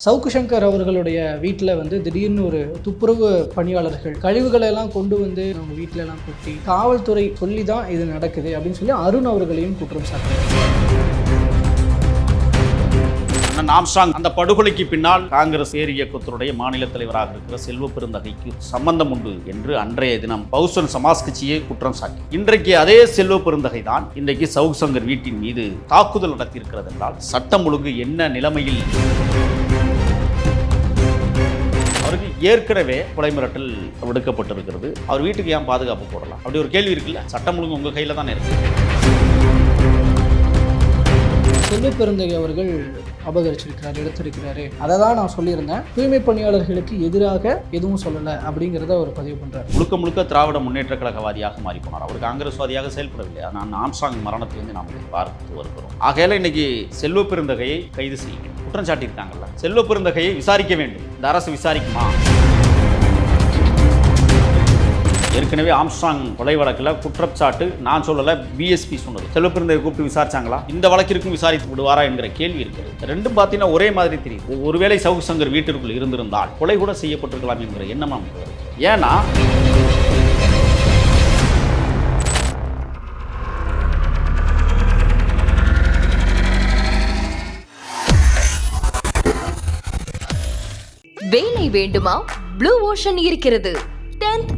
சவுக்கு சங்கர் அவர்களுடைய வீட்டில் வந்து திடீர்னு ஒரு துப்புரவு பணியாளர்கள் கழிவுகளை எல்லாம் கொண்டு வந்து அவங்க வீட்டில எல்லாம் கொட்டி காவல்துறை சொல்லி தான் இது நடக்குது அப்படின்னு சொல்லி அருண் அவர்களையும் குற்றம் சாட்டுறாங்க அண்ணன் அந்த படுகொலைக்கு பின்னால் காங்கிரஸ் ஏர் இயக்கத்தினுடைய மாநில தலைவராக இருக்கிற செல்வ பெருந்தகைக்கு சம்பந்தம் உண்டு என்று அன்றைய தினம் பகுசன் சமாஜ் கட்சியை குற்றம் சாட்டி. இன்றைக்கு அதே செல்வ பெருந்தகை தான் இன்றைக்கு சவுக் சங்கர் வீட்டின் மீது தாக்குதல் நடத்தியிருக்கிறது என்றால் சட்டம் ஒழுங்கு என்ன நிலைமையில்? ஏற்கனவே கொலை மிரட்டல் விடுக்கப்பட்டிருக்கிறது. அவர் வீட்டுக்கு ஏன் பாதுகாப்பு போடலாம்? அப்படி ஒரு கேள்வி இருக்குல்ல? சட்டம் ஒழுங்கு உங்க கையில தானே இருக்கு. செல்வ பெருந்தகை அவர்கள் அபகரிச்சிருக்கிறார் எடுத்திருக்கிறாரு. அதை தான் நான் சொல்லியிருந்தேன். தூய்மை பணியாளர்களுக்கு எதிராக எதுவும் சொல்லலை அப்படிங்கிறத அவர் பதிவு பண்ணுறார் முழுக்க முழுக்க திராவிட முன்னேற்ற கழகவாதியாக மாறி போனார். அவர் காங்கிரஸ்வாதியாக செயல்படவில்லை. ஆனால் ஆம்சாங் மரணத்தை வந்து நாம் பார்த்து வருகிறோம். ஆகையால இன்னைக்கு செல்வ பெருந்தகையை கைது செய்யுங்க. குற்றம் சாட்டியிருக்காங்கல்ல. செல்வ பெருந்தகையை விசாரிக்க வேண்டும். இந்த அரசு விசாரிக்குமா? ஏற்கனவே ஆம்ஸ்ட்ராங் கொலை வழக்கில் குற்றச்சாட்டு நான் சொல்லலை பிஎஸ்பி சொன்னது. செல்வ பெருந்தகை கூப்பிட்டு விசாரிச்சாங்களா? இந்த வழக்கிற்கும் விசாரித்து விடுவாரா என்கிற கேள்வி இருக்கிறது. ரெண்டும் பார்த்தீங்கன்னா ஒரே மாதிரி தெரியுது. ஒருவேளை சவுக் சங்கர் வீட்டிற்குள் இருந்திருந்தால் கொலை கூட செய்யப்பட்டிருக்கலாம் என்கிற எண்ணம் நமக்கு வருது. ஏன்னா வேலை வேண்டுமா? ப்ளூ ஓஷன் இருக்கிறது. 10th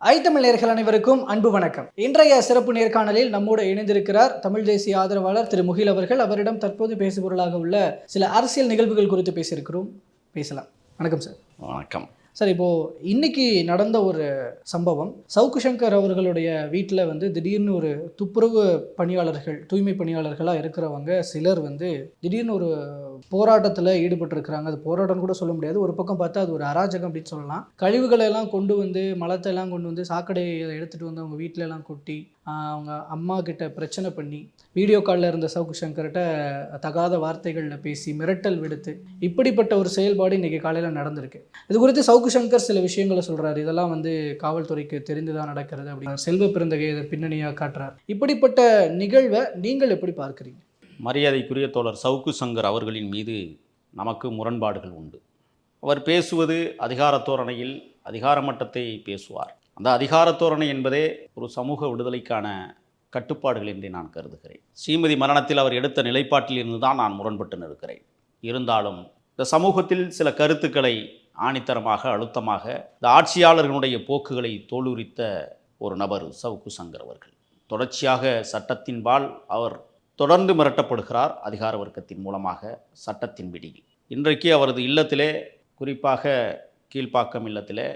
ஐத்தமிழ் நேர்கள் அனைவருக்கும் அன்பு வணக்கம். இன்றைய சிறப்பு நேர்காணலில் நம்மோடு இணைந்திருக்கிறார் தமிழ் தேசிய ஆதரவாளர் திரு முகில் அவர்கள். அவரிடம் தற்போது பேசுபொருளாக உள்ள சில அரசியல் நிகழ்வுகள் குறித்து பேசியிருக்கிறோம். பேசலாம். வணக்கம் சார். வணக்கம். சார் இப்போது இன்னைக்கு நடந்த ஒரு சம்பவம். சவுக்கு சங்கர் அவர்களுடைய வீட்டில் வந்து திடீர்னு ஒரு துப்புரவு பணியாளர்கள் தூய்மை பணியாளர்களாக இருக்கிறவங்க சிலர் வந்து திடீர்னு ஒரு போராட்டத்தில் ஈடுபட்டிருக்கிறாங்க. அது போராட்டம் கூட சொல்ல முடியாது. ஒரு பக்கம் பார்த்தா அது ஒரு அராஜகம் அப்படின்னு சொல்லலாம். கழிவுகளை எல்லாம் கொண்டு வந்து மலத்தை எல்லாம் கொண்டு வந்து சாக்கடையை எடுத்துகிட்டு வந்து அவங்க வீட்டிலலாம் கொட்டி அவங்க அம்மா கிட்ட பிரச்சனை பண்ணி வீடியோ காலில் இருந்த சவுக்கு சங்கர்கிட்ட தகாத வார்த்தைகளில் பேசி மிரட்டல் விடுத்து இப்படிப்பட்ட ஒரு செயல்பாடு இன்றைக்கி காலையில் நடந்திருக்கு. இது குறித்து சவுக்கு சங்கர் சில விஷயங்களை சொல்கிறார் இதெல்லாம் வந்து காவல்துறைக்கு தெரிந்துதான் நடக்கிறது அப்படின்னு செல்வ பிறந்தகை இதை பின்னணியாக காட்டுறார். இப்படிப்பட்ட நிகழ்வை நீங்கள் எப்படி பார்க்குறீங்க? மரியாதைக்குரிய தோழர் சவுக்கு சங்கர் அவர்களின் மீது நமக்கு முரண்பாடுகள் உண்டு. அவர் பேசுவது அதிகார தோரணையில் அதிகார மட்டத்தை பேசுவார். அந்த அதிகாரத்தோரணை என்பதே ஒரு சமூக விடுதலைக்கான கட்டுப்பாடுகள் என்றே நான் கருதுகிறேன். ஸ்ரீமதி மரணத்தில் அவர் எடுத்த நிலைப்பாட்டிலிருந்து தான் நான் முரண்பட்டு நிற்கிறேன். இருந்தாலும் இந்த சமூகத்தில் சில கருத்துக்களை ஆணித்தரமாக அழுத்தமாக இந்த ஆட்சியாளர்களுடைய போக்குகளை தோலுரித்த ஒரு நபர் சவுக்கு சங்கர் அவர்கள். தொடர்ச்சியாக சட்டத்தின்பால் அவர் தொடர்ந்து மிரட்டப்படுகிறார். அதிகார வர்க்கத்தின் மூலமாக சட்டத்தின் பிடியில் இன்றைக்கு அவரது இல்லத்திலே குறிப்பாக கீழ்ப்பாக்கம் இல்லத்திலே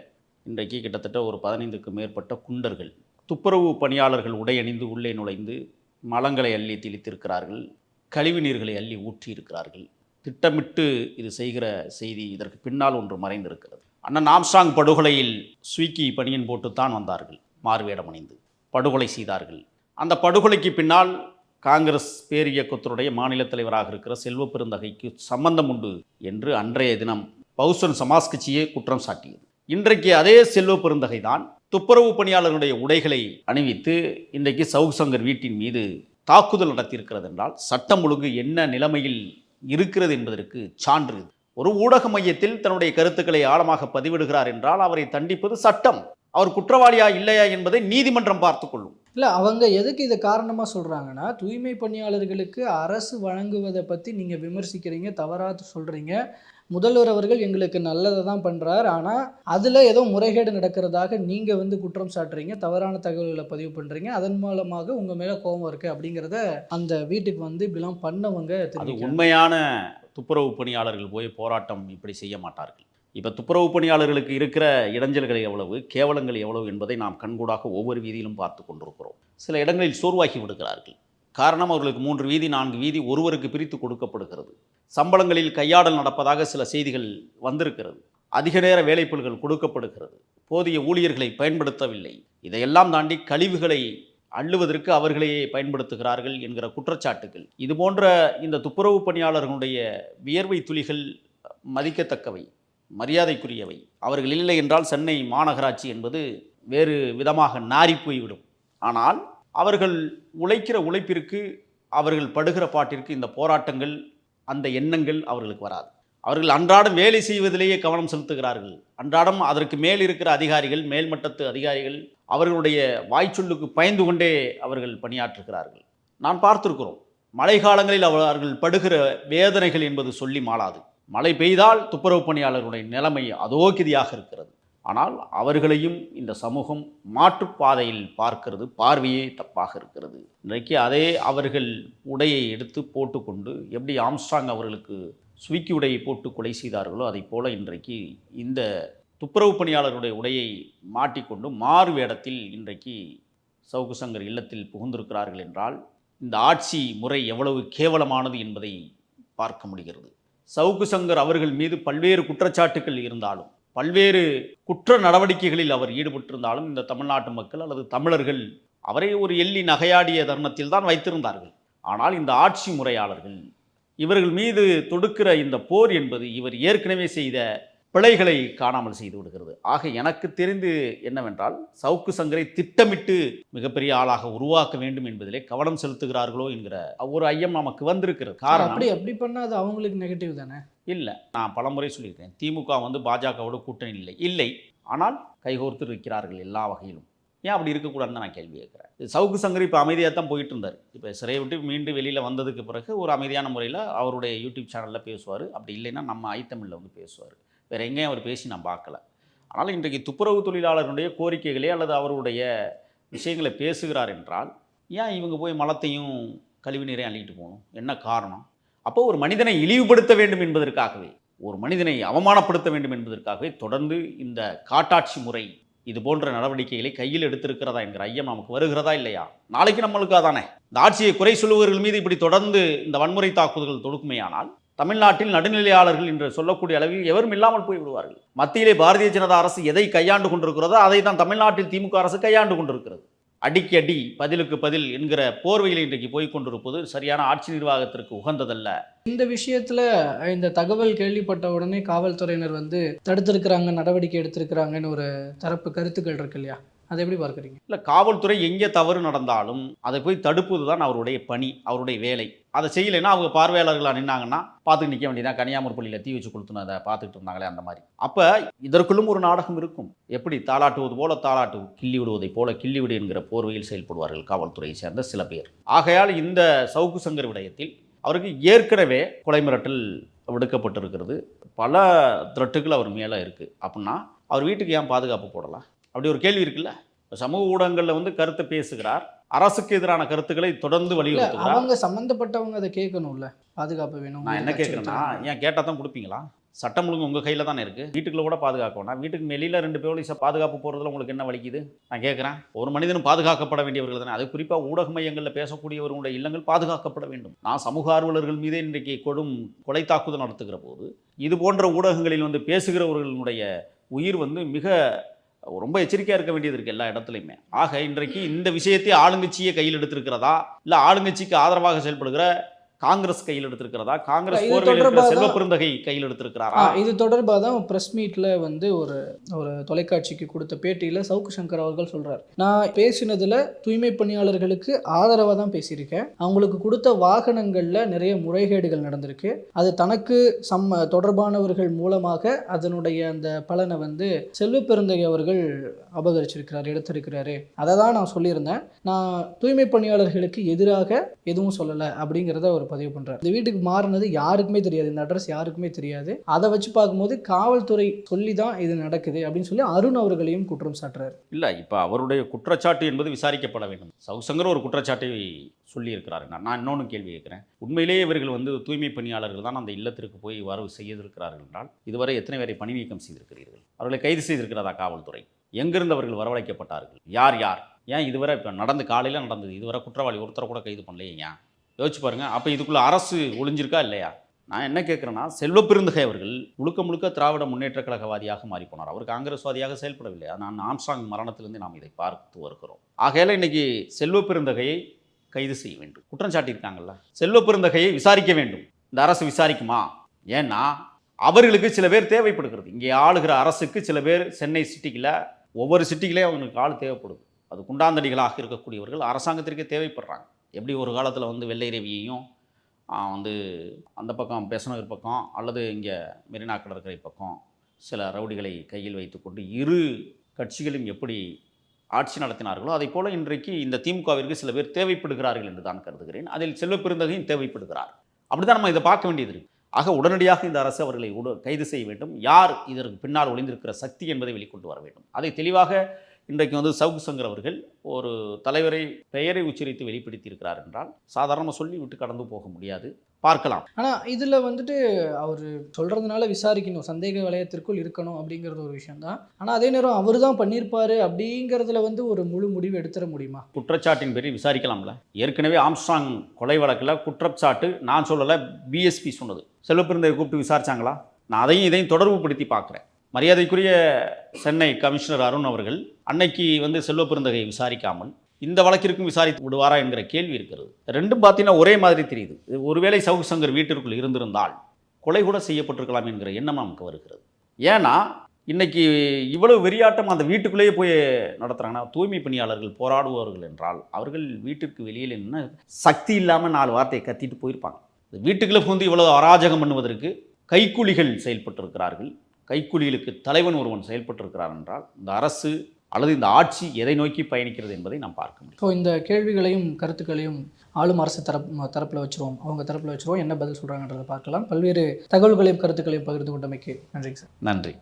இன்றைக்கு கிட்டத்தட்ட ஒரு பதினைந்துக்கும் மேற்பட்ட குண்டர்கள் துப்புரவு பணியாளர்கள் உடையணிந்து உள்ளே நுழைந்து மலங்களை அள்ளி தெளித்திருக்கிறார்கள் கழிவு நீர்களை அள்ளி ஊற்றியிருக்கிறார்கள். திட்டமிட்டு இது செய்கிற செய்தி இதற்கு பின்னால் ஒன்று மறைந்திருக்கிறது. அண்ணன் ஆம்ஸ்டாங் படுகொலையில் ஸ்வீக்கி பணியன் போட்டுத்தான் வந்தார்கள் மார்வேடம் அணிந்து. படுகொலை செய்தார்கள். அந்த படுகொலைக்கு பின்னால் காங்கிரஸ் பேர் இயக்கத்தினுடைய மாநில தலைவராக இருக்கிற செல்வ பெருந்தகைக்கு சம்பந்தம் உண்டு என்று அன்றைய தினம் பௌசன் சமாஜ் கட்சியே குற்றம் சாட்டியது. இன்றைக்கு அதே செல்வ பெருந்தகை தான் துப்புரவு பணியாளர்களுடைய உடைகளை அணிவித்து இன்றைக்கு சவுக் சங்கர் வீட்டின் மீது தாக்குதல் நடத்தியிருக்கிறது என்றால் சட்டம் ஒழுங்கு என்ன நிலைமையில் இருக்கிறது என்பதற்கு சான்று. ஒரு ஊடக மையத்தில் தன்னுடைய கருத்துக்களை ஆழமாக பதிவிடுகிறார் என்றால் அவரை தண்டிப்பது சட்டம். அவர் குற்றவாளியா இல்லையா என்பதை நீதிமன்றம் பார்த்துக்கொள்ளும் இல்லை அவங்க எதுக்கு இதை காரணமாக சொல்கிறாங்கன்னா தூய்மை பணியாளர்களுக்கு அரசு வழங்குவதை பற்றி நீங்கள் விமர்சிக்கிறீங்க தவறாக சொல்கிறீங்க முதல்வர் அவர்கள் எங்களுக்கு நல்லதை தான் பண்ணுறார் ஆனால் அதில் ஏதோ முறைகேடு நடக்கிறதாக நீங்கள் வந்து குற்றம் சாட்டுறீங்க தவறான தகவல்களை பதிவு பண்ணுறீங்க அதன் மூலமாக உங்கள் மேலே கோபம் இருக்குது அப்படிங்கிறத அந்த வீட்டுக்கு வந்து இப்படிலாம் பண்ணவங்க அது. உண்மையான துப்புரவு பணியாளர்கள் போய் போராட்டம் இப்படி செய்ய மாட்டார்கள். இப்போ துப்புரவு பணியாளர்களுக்கு இருக்கிற இடைஞ்சல்கள் எவ்வளவு கேவலங்கள் எவ்வளவு என்பதை நாம் கண்கூடாக ஒவ்வொரு வீதியிலும் பார்த்து கொண்டிருக்கிறோம். சில இடங்களில் சோர்வாகி விடுகிறார்கள். காரணம் அவர்களுக்கு மூன்று வீதி நான்கு வீதி ஒருவருக்கு பிரித்து கொடுக்கப்படுகிறது. சம்பளங்களில் கையாடல் நடப்பதாக சில செய்திகள் வந்திருக்கிறது. அதிக நேர வேலைப்பளுகள் கொடுக்கப்படுகிறது. போதிய ஊழியர்களை பயன்படுத்தவில்லை. இதையெல்லாம் தாண்டி கழிவுகளை அள்ளுவதற்கு அவர்களையே பயன்படுத்துகிறார்கள் என்கிற குற்றச்சாட்டுகள். இது போன்ற இந்த துப்புரவு பணியாளர்களுடைய வியர்வை துளிகள் மதிக்கத்தக்கவை மரியாதைக்குரியவை. அவர்கள் இல்லை என்றால் சென்னை மாநகராட்சி என்பது வேறு விதமாக நாரி போய்விடும். ஆனால் அவர்கள் உழைக்கிற உழைப்பிற்கு அவர்கள் படுகிற பாட்டிற்கு இந்த போராட்டங்கள் அந்த எண்ணங்கள் அவர்களுக்கு வராது. அவர்கள் அன்றாடம் வேலை செய்வதிலேயே கவனம் செலுத்துகிறார்கள். அன்றாடம் அதற்கு மேல் இருக்கிற அதிகாரிகள் மேல்மட்டத்து அதிகாரிகள் அவர்களுடைய வாய்ச்சொல்லுக்கு பயந்து கொண்டே அவர்கள் பணியாற்றுகிறார்கள். நான் பார்த்திருக்கிறோம் மழை காலங்களில் அவர்கள் படுகிற வேதனைகள் என்பது சொல்லி மாளாது. மழை பெய்தால் துப்புரவு பணியாளர்களுடைய நிலைமை அதோகிதியாக இருக்கிறது. ஆனால் அவர்களையும் இந்த சமூகம் மாற்றுப்பாதையில் பார்க்கிறது பார்வையே தப்பாக இருக்கிறது. இன்றைக்கு அதே அவர்கள் உடையை எடுத்து போட்டுக்கொண்டு எப்படி ஆம்ஸ்ட்ராங் அவர்களுக்கு சுவிக்கி உடையை போட்டு கொலை செய்தார்களோ அதைப் போல இன்றைக்கு இந்த துப்புரவு பணியாளர்களுடைய உடையை மாட்டிக்கொண்டு மாறு வேடத்தில் இன்றைக்கு சவுக்கு சங்கர் இல்லத்தில் புகுந்திருக்கிறார்கள் என்றால் இந்த ஆட்சி முறை எவ்வளவு கேவலமானது என்பதை பார்க்க முடிகிறது. சவுக்கு சங்கர் அவர்கள் மீது பல்வேறு குற்றச்சாட்டுகள் இருந்தாலும் பல்வேறு குற்ற நடவடிக்கைகளில் அவர் ஈடுபட்டிருந்தாலும் இந்த தமிழ்நாட்டு மக்கள் அல்லது தமிழர்கள் அவரை ஒரு எள்ளி நகையாடிய தருணத்தில் தான் வைத்திருந்தார்கள். ஆனால் இந்த ஆட்சி முறையாளர்கள் இவர்கள் மீது தொடுக்கிற இந்த போர் என்பது இவர் ஏற்கனவே செய்த பிழைகளை காணாமல் செய்து விடுகிறது. ஆக எனக்கு தெரிந்து என்னவென்றால் சவுக்கு சங்கரை திட்டமிட்டு மிகப்பெரிய ஆளாக உருவாக்க வேண்டும் என்பதிலே கவனம் செலுத்துகிறார்களோ என்கிற ஒரு ஐயம் நமக்கு வந்திருக்கிறது. காரணம் அப்படி அப்படி பண்ணா அது அவங்களுக்கு நெகட்டிவ் தானே? இல்லை. நான் பலமுறை சொல்லியிருக்கேன். திமுக வந்து பாஜகவோட கூட்டணி இல்லை. இல்லை. ஆனால் கைகோர்த்து இருக்கிறார்கள் எல்லா வகையிலும். ஏன் அப்படி இருக்கக்கூடாதுன்னு தான் நான் கேள்வி கேட்குறேன். இது சவுக்கு சங்கர் இப்போ அமைதியாக தான் போயிட்டு இருந்தார். இப்போ சிறையை விட்டு மீண்டும் வெளியில் வந்ததுக்கு பிறகு ஒரு அமைதியான முறையில் அவருடைய யூடியூப் சேனலில் பேசுவார். அப்படி இல்லைன்னா நம்ம ஐத்தமிழில் வந்து பேசுவார். வேறு எங்கேயும் அவர் பேசி நான் பார்க்கல. ஆனால் இன்றைக்கு துப்புரவு தொழிலாளர்களுடைய கோரிக்கைகளே அல்லது அவருடைய விஷயங்களை பேசுகிறார் என்றால் ஏன் இவங்க போய் மலத்தையும் கழிவு நீரையும் அள்ளிட்டு போகணும்? என்ன காரணம்? அப்போ ஒரு மனிதனை இழிவுபடுத்த வேண்டும் என்பதற்காகவே ஒரு மனிதனை அவமானப்படுத்த வேண்டும் என்பதற்காகவே தொடர்ந்து இந்த காட்டாட்சி முறை இது போன்ற நடவடிக்கைகளை கையில் எடுத்திருக்கிறதா என்கிற ஐயம் நமக்கு வருகிறதா இல்லையா? நாளைக்கு நம்மளுக்கு அதானே? இந்த ஆட்சியை குறை சொல்லுவர்கள் மீது இப்படி தொடர்ந்து இந்த வன்முறை தாக்குதல்கள் தொடுக்குமேயானால் தமிழ்நாட்டில் நடுநிலையாளர்கள் என்று சொல்லக்கூடிய அளவில் எவரும் இல்லாமல் போய் விடுவார்கள் மத்தியிலே பாரதிய ஜனதா அரசு எதை கையாண்டு கொண்டிருக்கிறதோ அதை தான் தமிழ்நாட்டில் திமுக அரசு கையாண்டு கொண்டிருக்கிறது. அடிக்கு அடி பதிலுக்கு பதில் என்கிற போர்வையில் இன்றைக்கு போய் கொண்டிருப்பது சரியான ஆட்சி நிர்வாகத்திற்கு உகந்ததல்ல. இந்த விஷயத்துல இந்த தகவல் கேள்விப்பட்ட உடனே காவல்துறையினர் வந்து தடுத்திருக்கிறாங்க நடவடிக்கை எடுத்திருக்கிறாங்கன்னு ஒரு தரப்பு கருத்துக்கள் இருக்கு இல்லையா? அதை எப்படி பார்க்குறீங்க? இல்லை காவல்துறை எங்கே தவறு நடந்தாலும் அதை போய் தடுப்பது தான் அவருடைய பணி அவருடைய வேலை. அதை செய்யலைன்னா அவங்க பார்வையாளர்களாக நின்னாங்கன்னா பார்த்துட்டு நிற்க வேண்டியதான் கன்னியாகுமரி பள்ளியில் தீ வச்சு கொளுத்துனதை பார்த்துட்டு இருந்தாங்களே அந்த மாதிரி. அப்போ இதற்குள்ளும் ஒரு நாடகம் இருக்கும். எப்படி தாளாட்டுவது போல தாளாட்டு கிள்ளி விடுவதை போல கிள்ளி விடு என்கிற போர்வையில் செயல்படுவார்கள் காவல்துறையை சேர்ந்த சில பேர். ஆகையால் இந்த சவுக்கு சங்கர் விடயத்தில் அவருக்கு ஏற்கனவே கொலை மிரட்டல் விடுக்கப்பட்டிருக்கிறது. பல த்ரெட்டுகள் அவர் மேலே இருக்குது அப்படின்னா அவர் வீட்டுக்கு ஏன் பாதுகாப்பு போடலாம்? அப்படி ஒரு கேள்வி இருக்குல்ல? சமூக ஊடகங்களில் வந்து கருத்தை பேசுகிறார். அரசுக்கு எதிரான கருத்துக்களை தொடர்ந்து வலியுறுத்துகிறார். அவங்க சம்பந்தப்பட்டவங்க அதை கேட்கணும்ல. பாதுகாப்பு வேணும் நான் என்ன கேட்குறேன்னா. ஏன் கேட்டால் தான் கொடுப்பீங்களா? சட்டம் ஒழுங்கு உங்கள் கையில் தானே இருக்குது வீட்டுக்குள்ள கூட பாதுகாக்கணும் வீட்டுக்கு வெளியில் ரெண்டு போலீஸை பாதுகாப்பு போகிறதுல உங்களுக்கு என்ன வலிக்குது? நான் கேட்குறேன். ஒரு மனிதனும் பாதுகாக்கப்பட வேண்டியவர்கள் தானே. அது குறிப்பாக ஊடக மையங்களில் பேசக்கூடியவர்களுடைய இல்லங்கள் பாதுகாக்கப்பட வேண்டும். நான் சமூக ஆர்வலர்கள் மீதே இன்றைக்கு கொடும் கொலை தாக்குதல் நடத்துகிற போது இது போன்ற ஊடகங்களில் வந்து பேசுகிறவர்களுடைய உயிர் வந்து மிக ரொம்ப எச்சரிக்கையாக இருக்க வேண்டியது இருக்குது எல்லா இடத்துலையுமே. ஆக இன்றைக்கு இந்த விஷயத்தை ஆளுங்கட்சியை கையில் எடுத்திருக்கிறதா? இல்லை ஆளுங்கட்சிக்கு ஆதரவாக செயல்படுகிற காங்கிரஸ் கையில் எடுத்திருக்கிறதா? காங்கிரஸ் செல்வ பெருந்தகை கையில் எடுத்திருக்கிறாரா? இது தொடர்பாக தான் ப்ரெஸ் மீட்டில் வந்து ஒரு ஒரு தொலைக்காட்சிக்கு கொடுத்த பேட்டியில் சவுக்கு சங்கர் அவர்கள் சொல்கிறார் நான் பேசினதில் தூய்மை பணியாளர்களுக்கு ஆதரவாக தான் பேசியிருக்கேன். அவங்களுக்கு கொடுத்த வாகனங்களில் நிறைய முறைகேடுகள் நடந்திருக்கு. அது தனக்கு சம் தொடர்பானவர்கள் மூலமாக அதனுடைய அந்த பலனை வந்து செல்வ பெருந்தகை அவர்கள் அபகரிச்சிருக்கிறார் எடுத்திருக்கிறாரு. அதை தான் நான் சொல்லியிருந்தேன். நான் தூய்மை பணியாளர்களுக்கு எதிராக எதுவும் சொல்லலை அப்படிங்கிறத அவர் பதிவு பண்ணுறார் இந்த வீட்டுக்கு மாறினது யாருக்குமே தெரியாது. இந்த அட்ரஸ் யாருக்குமே தெரியாது. அதை வச்சு பார்க்கும்போது காவல்துறை சொல்லி தான் இது நடக்குது அப்படின்னு சொல்லி அருண் அவர்களையும் குற்றம் சாட்டுறாரு. இல்லை இப்போ அவருடைய குற்றச்சாட்டு என்பது விசாரிக்கப்பட வேண்டும். சவுசங்கர் ஒரு குற்றச்சாட்டை சொல்லியிருக்கிறாரு. நான் நான் இன்னொன்று கேள்வி கேட்குறேன். உண்மையிலேயே இவர்கள் வந்து தூய்மை பணியாளர்கள் தான் அந்த இல்லத்திற்கு போய் வரவு செய்திருக்கிறார்கள் என்றால் இதுவரை எத்தனை பேரை பணி நீக்கம் செய்திருக்கிறீர்கள்? அவர்களை கைது செய்திருக்கிறதா காவல்துறை? எங்கிருந்து அவர்கள் வரவழைக்கப்பட்டார்கள்? யார் யார்? ஏன் இதுவரை இப்போ நடந்து காலையில் நடந்தது. இதுவரை குற்றவாளி ஒருத்தரை கூட கைது பண்ணலையே ஏன்? யோசிச்சு பாருங்க. அப்போ இதுக்குள்ளே அரசு ஒளிஞ்சிருக்கா இல்லையா? நான் என்ன கேட்குறேன்னா செல்வ பெருந்தகை அவர்கள் முழுக்க முழுக்க திராவிட முன்னேற்ற கழகவாதியாக மாறி போனார் அவர் காங்கிரஸ்வாதியாக செயல்படவில்லை. நான் ஆம்சாங் மரணத்திலிருந்து நாம் இதை பார்த்து வருகிறோம். ஆகையால் இன்னைக்கு செல்வ பெருந்தகையை கைது செய்ய வேண்டும். குற்றம் சாட்டியிருக்காங்கல்ல. செல்வ பெருந்தகையை விசாரிக்க வேண்டும். இந்த அரசு விசாரிக்குமா? ஏன்னா அவர்களுக்கு சில பேர் தேவைப்படுகிறது. இங்கே ஆளுகிற அரசுக்கு சில பேர் சென்னை சிட்டிக்கில் ஒவ்வொரு சிட்டிக்கிலே அவங்களுக்கு ஆள் தேவைப்படுது. அது குண்டாந்தடிகளாக இருக்கக்கூடியவர்கள் அரசாங்கத்திற்கே தேவைப்படுறாங்க. எப்படி ஒரு காலத்தில் வந்து வெள்ளை ரவியையும் வந்து அந்த பக்கம் பெசனூர் பக்கம் அல்லது இங்கே மெரினா கடற்கரை பக்கம் சில ரவுடிகளை கையில் வைத்துக்கொண்டு இரு கட்சிகளும் எப்படி ஆட்சி நடத்தினார்களோ அதை போல இன்றைக்கு இந்த திமுகவிற்கு சில பேர் தேவைப்படுகிறார்கள் என்று தான் கருதுகிறேன். அதில் செல்வ பெருந்தகையும் தேவைப்படுகிறார். அப்படிதான் நம்ம இதை பார்க்க வேண்டியது இருக்கு. ஆக உடனடியாக இந்த அரசு அவர்களை உட கைது செய்ய வேண்டும். யார் இதற்கு பின்னால் ஒளிந்திருக்கிற சக்தி என்பதை வெளிக்கொண்டு வர வேண்டும். அதை தெளிவாக இன்றைக்கு வந்து சவுக்கு சங்கர் அவர்கள் ஒரு தலைவரை பெயரை உச்சரித்து வெளிப்படுத்தி இருக்கிறார் என்றால் சாதாரணமாக சொல்லி விட்டு கடந்து போக முடியாது. பார்க்கலாம். ஆனால் இதில் வந்துட்டு அவர் சொல்கிறதுனால விசாரிக்கணும். சந்தேக வலயத்திற்குள் இருக்கணும் அப்படிங்கிறது ஒரு விஷயம்தான். ஆனால் அதே நேரம் அவர் தான் பண்ணியிருப்பாரு அப்படிங்கிறதுல வந்து ஒரு முழு முடிவு எடுத்துட முடியுமா? குற்றச்சாட்டின் பேரில் விசாரிக்கலாம்ல. ஏற்கனவே ஆம்ஸ்ட்ராங் கொலை வழக்கில் குற்றச்சாட்டு நான் சொல்லலை பிஎஸ்பி சொன்னது. செல்வப்பிருந்தை கூப்பிட்டு விசாரிச்சாங்களா? நான் அதையும் இதையும் தொடர்புபடுத்தி பார்க்குறேன். மரியாதைக்குரிய சென்னை கமிஷனர் அருண் அவர்கள் அன்னைக்கு வந்து செல்வ பெருந்தகையை விசாரிக்காமல் இந்த வழக்கிற்கும் விசாரித்து விடுவாரா என்கிற கேள்வி இருக்கிறது. ரெண்டும் பார்த்தீங்கன்னா ஒரே மாதிரி தெரியுது. ஒருவேளை சவுக்கு சங்கர் வீட்டிற்குள் இருந்திருந்தால் கொலை கூட செய்யப்பட்டிருக்கலாம் என்கிற எண்ணம் நமக்கு வருகிறது. ஏன்னா இன்னைக்கு இவ்வளவு வெறியாட்டம் அந்த வீட்டுக்குள்ளேயே போய் நடத்துகிறாங்கன்னா தூய்மை பணியாளர்கள் போராடுவார்கள் என்றால் அவர்கள் வீட்டிற்கு வெளியில் என்ன சக்தி இல்லாமல் நாலு வார்த்தையை கத்திட்டு போயிருப்பாங்க. வீட்டுக்குள்ளே புகுந்து இவ்வளவு அராஜகம் பண்ணுவதற்கு கைக்கூலிகள் செயல்பட்டிருக்கிறார்கள். கைக்கூலிகளுக்கு தலைவன் ஒருவன் செயல்பட்டிருக்கிறார் என்றால் இந்த அரசு அல்லது இந்த ஆட்சி எதை நோக்கி பயணிக்கிறது என்பதை நாம் பார்க்க முடியும். ஸோ இந்த கேள்விகளையும் கருத்துக்களையும் ஆளும் அரசு தரப்பு தரப்பில் வச்சுருவோம். அவங்க தரப்பில் வச்சுருவோம். என்ன பதில் சொல்கிறாங்கன்றதை பார்க்கலாம். பல்வேறு தகவல்களையும் கருத்துக்களையும் பகிர்ந்து கொண்டமைக்கு நன்றிங்க சார். நன்றி.